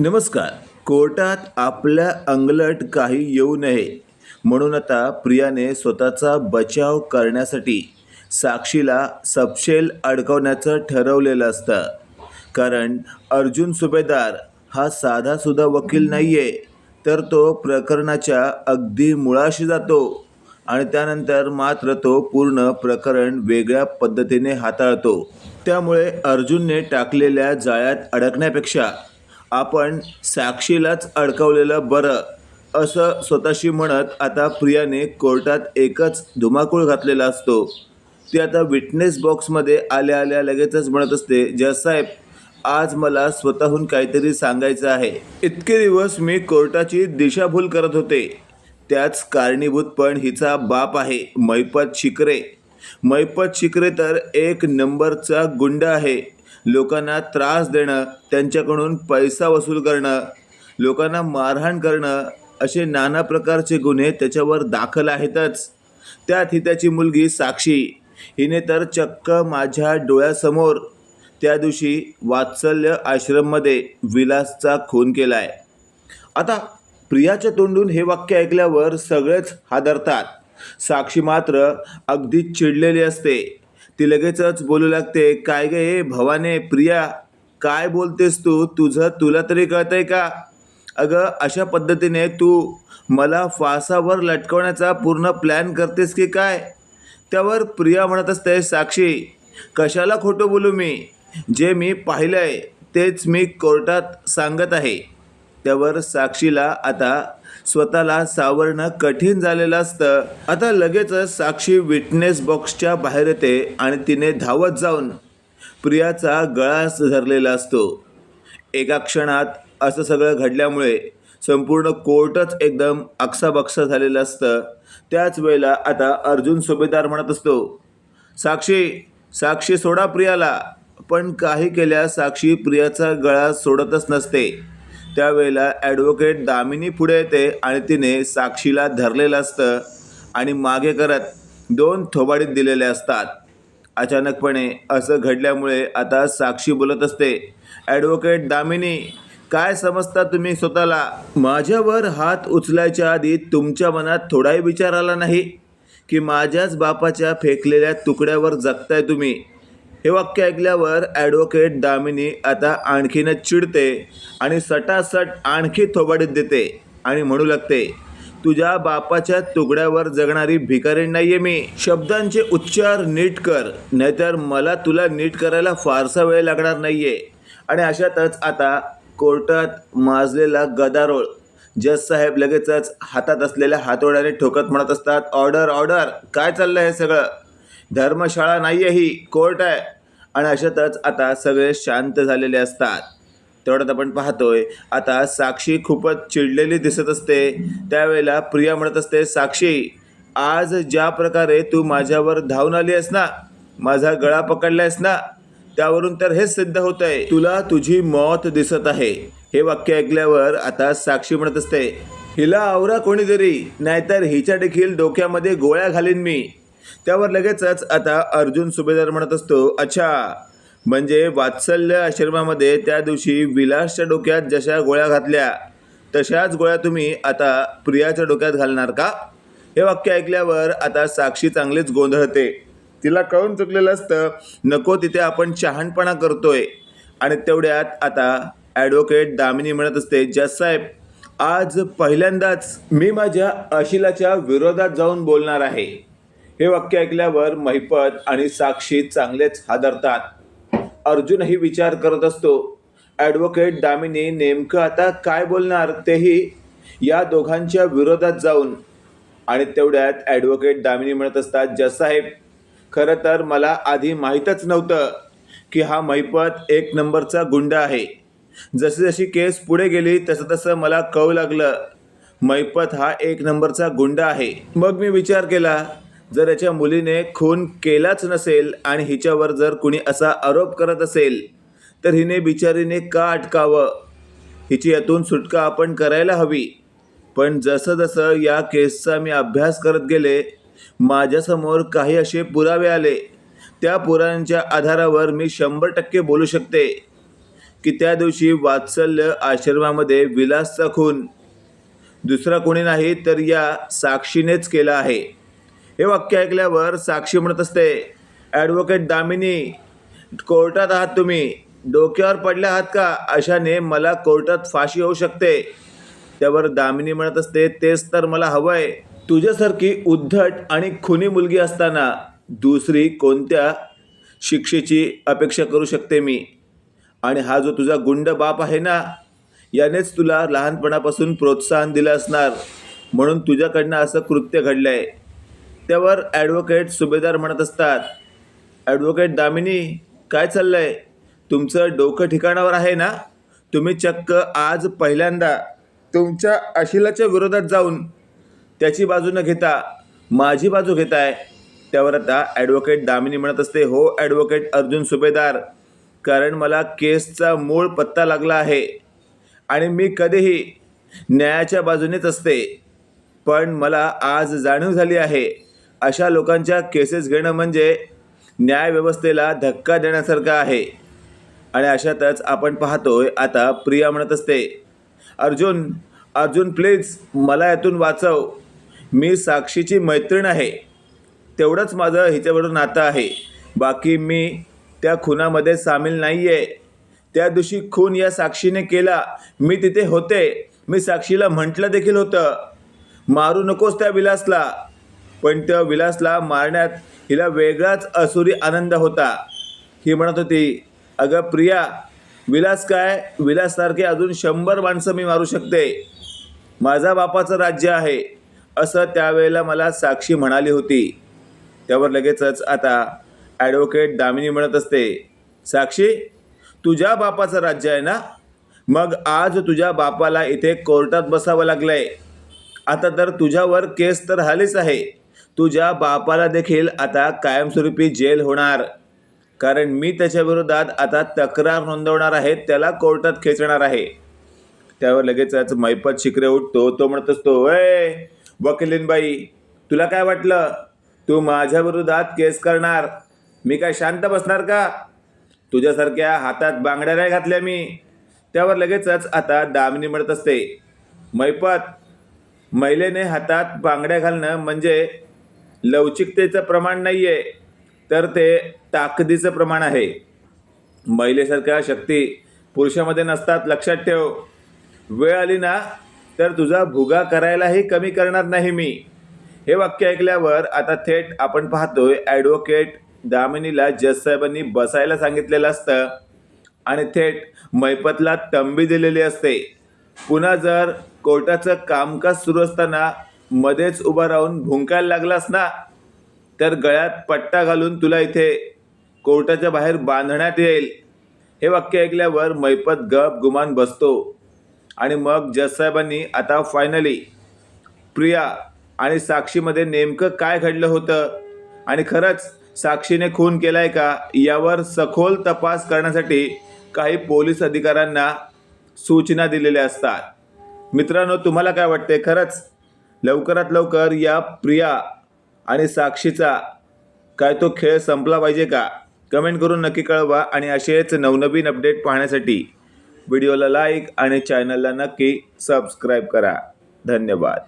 नमस्कार. कोर्टात आपल्या अंगलट काही येऊ नये. म्हणून आता प्रियाने स्वतःचा बचाव करण्यासाठी साक्षीला सपशेल अडकवण्याचं ठरवलेलं असतं. कारण अर्जुन सुभेदार हा साधासुद्धा वकील नाही आहे तर तो प्रकरणाच्या अगदी मुळाशी जातो आणि त्यानंतर मात्र तो पूर्ण प्रकरण वेगळ्या पद्धतीने हाताळतो. त्यामुळे अर्जुनने टाकलेल्या जाळ्यात अडकण्यापेक्षा आपण साक्षीलाच अडकवलेलं बरं असं स्वतःशी म्हणत आता प्रियाने कोर्टात एकच धुमाकूळ घातलेला असतो. ती आता विटनेस बॉक्समध्ये आल्या आल्या लगेचच म्हणत असते जजसाहेब आज मला स्वतःहून काहीतरी सांगायचं आहे. इतके दिवस मी कोर्टाची दिशाभूल करत होते. त्याच कारणीभूत पण हिचा बाप आहे मैपत शिकरे. मैपत शिकरे तर एक नंबरचा गुंड आहे. लोकांना त्रास देणं त्यांच्याकडून पैसा वसूल करणं लोकांना मारहाण करणं असे नाना प्रकारचे गुन्हे त्याच्यावर दाखल आहेतच. त्यात ही त्याची मुलगी साक्षी. हिने तर चक्क माझ्या डोळ्यासमोर त्या दिवशी वात्सल्य आश्रममध्ये विलासचा खून केला आहे आता प्रियाच्या तोंडून हे वाक्य ऐकल्यावर सगळेच हादरतात. साक्षी मात्र अगदी चिडलेली असते. ती लगेचच बोलू लागते काय गे हे भवाने प्रिया काय बोलतेस तू? तुझं तुला तरी कळतंय का? अगं अशा पद्धतीने तू मला फासावर लटकवण्याचा पूर्ण प्लॅन करतेस की काय? त्यावर प्रिया म्हणत असते साक्षी कशाला खोटं बोलू मी? जे मी पाहिलं आहे तेच मी कोर्टात सांगत आहे. त्यावर साक्षीला आता स्वतःला सावरणं कठीण झालेलं असतं. आता लगेचच साक्षी विटनेस बॉक्सच्या बाहेर येते आणि तिने धावत जाऊन प्रियाचा गळास धरलेला असतो. एका क्षणात असं सगळं घडल्यामुळे संपूर्ण कोर्टच एकदम अक्साबक्सा झालेलं असतं. त्याच वेळेला आता अर्जुन सुभेदार म्हणत असतो साक्षी साक्षी सोडा प्रियाला. पण काही केल्या साक्षी प्रियाचा गळा सोडतच नसते. त्यावेळेला ॲडव्होकेट दामिनी पुढे येते आणि तिने साक्षीला धरलेलं असतं आणि मागे करत दोन थोबाडीत दिलेले असतात. अचानकपणे असं घडल्यामुळे आता साक्षी बोलत असते ॲडव्होकेट दामिनी काय समजता तुम्ही स्वतःला? माझ्यावर हात उचलायच्या आधी तुमच्या मनात थोडाही विचार आला नाही? की माझ्याच बापाच्या फेकलेल्या तुकड्यावर जगताय तुम्ही? हे वाक्य ऐकल्यावर ॲडव्होकेट दामिनी आता आणखीनच चिडते आणि सटासट आणखी थोबाडीत देते आणि म्हणू लागते तुझ्या बापाच्या तुकड्यावर जगणारी भिकारी नाहीये मी. शब्दांचे उच्चार नीट कर नाहीतर मला तुला नीट करायला फारसा वेळ लागणार नाहीये. आणि अशातच आता कोर्टात माजलेला गदारोळ. जज साहेब लगेचच हातात असलेल्या हातोड्याने ठोकत म्हणत असतात ऑर्डर ऑर्डर काय चाललं हे सगळं? धर्मशाळा नाही आहे ही कोर्ट आहे. आणि अशातच आता सगळे शांत झालेले असतात. तेवढ्यात आपण पाहतोय. आता साक्षी खूपच चिडलेली दिसत असते. त्यावेळेला प्रिया म्हणत असते साक्षी आज ज्या प्रकारे तू माझ्यावर धावून आली आहेस ना माझा गळा पकडलायस ना त्यावरून तर हेच सिद्ध होत आहे तुला तुझी मौत दिसत आहे. हे वाक्य ऐकल्यावर आता साक्षी म्हणत असते हिला आवरा कोणीतरी नाहीतर हिच्या देखील डोक्यामध्ये गोळ्या घालीन मी. त्यावर लगेचच आता अर्जुन सुभेदार म्हणत असतो अच्छा म्हणजे वात्सल्य आश्रमामध्ये त्या दिवशी विलासच्या डोक्यात जशा गोळ्या घातल्या तशाच गोळ्या तुम्ही आता प्रियाच्या डोक्यात घालणार का? हे वाक्य ऐकल्यावर आता साक्षी चांगलीच गोंधळते. तिला कळून चुकलेलं असतं नको तिथे आपण शहाणपणा करतोय. आणि तेवढ्यात आता ॲडव्होकेट दामिनी म्हणत असते जज साहेब आज पहिल्यांदाच मी माझ्या अशिलाच्या विरोधात जाऊन बोलणार आहे. हे वाक्य ऐकल्यावर महिपत आणि साक्षी चांगलेच हादरतात. अर्जुनही विचार करत असतो ॲडव्होकेट दामिनी नेमकं आता काय बोलणार तेही या दोघांच्या विरोधात जाऊन. आणि तेवढ्यात ॲडव्होकेट दामिनी म्हणत असतात जसाहेब खरं तर मला आधी माहीतच नव्हतं की हा महिपत एक नंबरचा गुंड आहे. जशी जशी केस पुढे गेली तसं तसं मला कळू लागलं. मैपत हा एक नंबरचा गुंड आहे. मग मी विचार केला जर याच्या मुलीने खून केलाच नसेल आणि हिच्यावर जर कुणी असा आरोप करत असेल तर हिने बिचारीने का अटकावं? हिची यातून सुटका आपण करायला हवी. पण जसं जसं या केसचा मी अभ्यास करत गेले माझ्यासमोर काही असे पुरावे आले. त्या पुराव्यांच्या आधारावर मी शंभर टक्के बोलू शकते की त्या दिवशी वात्सल्य आश्रमामध्ये विलासचा खून. दुसरा कोणी नाही तर या साक्षीनेच केला आहे. हे वाक्य ऐकल्यावर साक्षी म्हणत असते ॲडव्होकेट दामिनी कोर्टात आहात तुम्ही? डोक्यावर पडल्या आहात का? अशाने मला कोर्टात फाशी होऊ शकते. त्यावर दामिनी म्हणत असते तेच तर मला हवंय. तुझ्यासारखी उद्धट आणि खुनी मुलगी असताना दुसरी कोणत्या शिक्षेची अपेक्षा करू शकते मी? आणि हा जो तुझा गुंड बाप आहे ना यानेच तुला लहानपणापासून प्रोत्साहन दिलं असणार. म्हणून तुझ्याकडनं असं कृत्य घडलं आहे त्यावर ॲडव्होकेट सुभेदार म्हणत असतात. ॲडव्होकेट दामिनी काय चाललंय? तुमचं डोकं ठिकाणावर आहे ना? तुम्ही चक्क आज पहिल्यांदा तुमच्या अशिलाच्या विरोधात जाऊन त्याची बाजू न घेता माझी बाजू घेताय. त्यावर आता ॲडव्होकेट दामिनी म्हणत असते. हो ॲडव्होकेट अर्जुन सुभेदार कारण मला केसचा मूळ पत्ता लागला आहे. आणि मी कधीही न्यायाच्या बाजूनेच असते. पण मला आज जाणीव झाली आहे. अशा लोकांच्या केसेस घेणं म्हणजे न्यायव्यवस्थेला धक्का देण्यासारखं आहे. आणि अशातच आपण पाहतोय आता प्रिया म्हणत असते अर्जुन अर्जुन प्लीज मला यातून वाचव. मी साक्षीची मैत्रीण आहे. तेवढंच माझं हिच्याबरोबर नातं आहे. बाकी मी त्या खुनामध्ये सामील नाही आहे त्या दिवशी खून या साक्षीने केला. मी तिथे होते. मी साक्षीला म्हटलं देखील होतं. मारू नकोस त्या विलासला. पण त्या विलासला मारण्यात हिला वेगळाच असुरी आनंद होता. ही म्हणत होती अगं प्रिया विलास काय? विलाससारखे अजून शंभर माणसं मी मारू शकते. माझा बापाचं राज्य आहे. असं त्यावेळेला मला साक्षी म्हणाली होती. त्यावर लगेचच आता ॲडव्होकेट दामिनी म्हणत असते साक्षी तुझ्या बापाचं राज्य आहे ना? मग आज तुझ्या बापाला इथे कोर्टात बसावं लागलंय. आता तर तुझ्यावर केस तर झालीच आहे. तुझ्या बापाला देखील आता कायमस्वरूपी जेल होणार. कारण मी त्याच्या विरोधात आता तक्रार नोंदवणार आहे त्याला कोर्टात खेचणार आहे. त्यावर लगेचच मैपत शिकरे उठतो तो म्हणत असतो ए वकिलीनबाई तुला काय वाटलं? तू माझ्या विरोधात केस करणार. मी काय शांत बसणार का? तुझ्यासारख्या हातात बांगड्या नाही घातल्या मी. त्यावर लगेचच आता दामिनी म्हणत असते मैपत महिलेने हातात बांगड्या घालणं म्हणजे लवचिकतेचं प्रमाण नाही आहे तर ते ताकदीचं प्रमाण आहे. महिलेसारख्या शक्ती पुरुषामध्ये नसतात लक्षात ठेव. वेळ आली ना तर तुझा भुगा करायलाही कमी करणार नाही मी. हे वाक्य ऐकल्यावर आता थेट आपण पाहतोय ॲडव्होकेट दामिनीला जजसाहेबांनी बसायला सांगितलेलं असतं आणि थेट मैपतला तंबी दिलेली असते. पुन्हा जर कोर्टाचं कामकाज सुरू असताना मध्येच उभा राहून भुंकायला लागलास ना तर गळ्यात पट्टा घालून तुला इथे कोर्टाच्या बाहेर बांधण्यात येईल. हे वाक्य ऐकल्यावर मैपत गप गुमान बसतो. आणि मग जजसाहेबांनी आता फायनली प्रिया आणि साक्षीमध्ये नेमकं काय घडलं होतं? आणि खरंच साक्षीने खून केलाय का? यावर सखोल तपास करण्यासाठी काही पोलीस अधिकाऱ्यांना सूचना दिलेल्या असतात. मित्रांनो तुम्हाला काय वाटते खरंच लवकरात लवकर या प्रिया आणि साक्षीचा काय तो खेळ संपला पाहिजे का? कमेंट करून नक्की कळवा आणि असेच नवनवीन अपडेट पाहण्यासाठी व्हिडिओला लाईक आणि चॅनलला नक्की सबस्क्राईब करा. धन्यवाद.